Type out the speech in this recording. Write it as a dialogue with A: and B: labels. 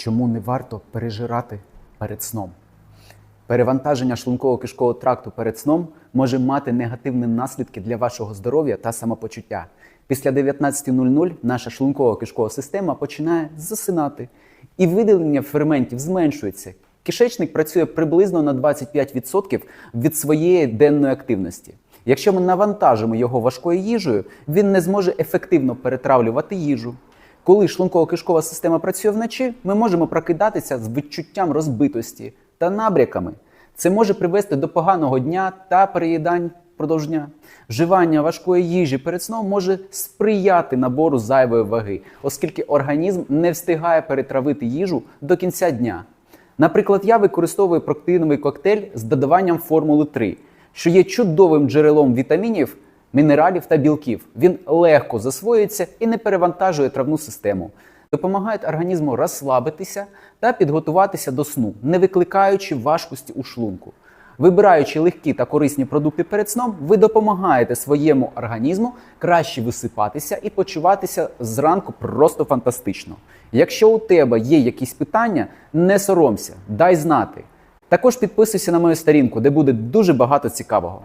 A: Чому не варто пережирати перед сном? Перевантаження шлунково-кишкового тракту перед сном може мати негативні наслідки для вашого здоров'я та самопочуття. Після 19.00 наша шлунково-кишкова система починає засинати, і виділення ферментів зменшується. Кишечник працює приблизно на 25% від своєї денної активності. Якщо ми навантажимо його важкою їжею, він не зможе ефективно перетравлювати їжу. Коли шлунково-кишкова система працює вночі, ми можемо прокидатися з відчуттям розбитості та набряками. Це може привести до поганого дня та переїдань впродовж дня. Вживання важкої їжі перед сном може сприяти набору зайвої ваги, оскільки організм не встигає перетравити їжу до кінця дня. Наприклад, я використовую протеїновий коктейль з додаванням формули 3, що є чудовим джерелом вітамінів, мінералів та білків. Він легко засвоюється і не перевантажує травну систему. Допомагає організму розслабитися та підготуватися до сну, не викликаючи важкості у шлунку. Вибираючи легкі та корисні продукти перед сном, ви допомагаєте своєму організму краще висипатися і почуватися зранку просто фантастично. Якщо у тебе є якісь питання, не соромся, дай знати. Також підписуйся на мою сторінку, де буде дуже багато цікавого.